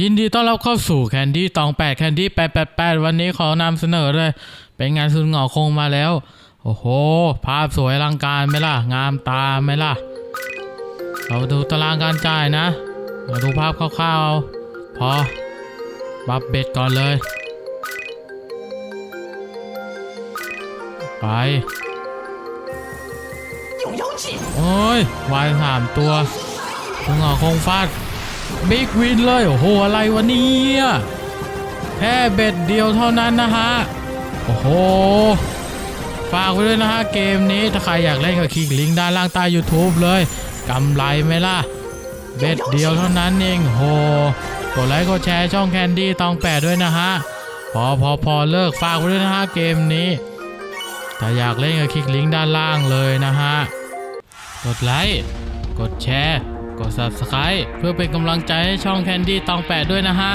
ยินดีต้อนรับเข้าสู่แคนดี้ตองแปดแคนดี้แปดแปดแปดวันนี้ขอนำเสนอเลย เป็นงานสุนเหงาคงมาแล้ว โอ้โห ภาพสวยอลังการไหมล่ะ งามตาไหมล่ะ เราดูตารางการจ่ายนะ เราดูภาพคร่าวๆพอบับเบ็ดก่อนเลย ไปโอ้ยวายสามตัวสุนเหงาคงฟาด บิ๊กวินเลย โอ้โห อะไรวะเนี่ยแค่เบ็ดเดียวเท่านั้นนะฮะ โอ้โห ฝากไว้ด้วยนะฮะ เกมนี้ถ้าใครอยากเล่นก็คลิกลิงก์ด้านล่างใต้ YouTube เลยกำไรไหมล่ะ เบ็ดเดียวเท่านั้นเองโหกดไลค์กดแชร์ช่องแคนดี้ตองแปดด้วยนะฮะ พอพอพอเลิกฝากไว้ด้วยนะฮะ เกมนี้ ถ้าอยากเล่นก็คลิกลิงก์ด้านล่างเลยนะฮะ กดไลค์ กดแชร์ กด Subscribe เพื่อเป็นกำลังใจให้ช่องแคนดี้ตองแปดด้วยนะฮะ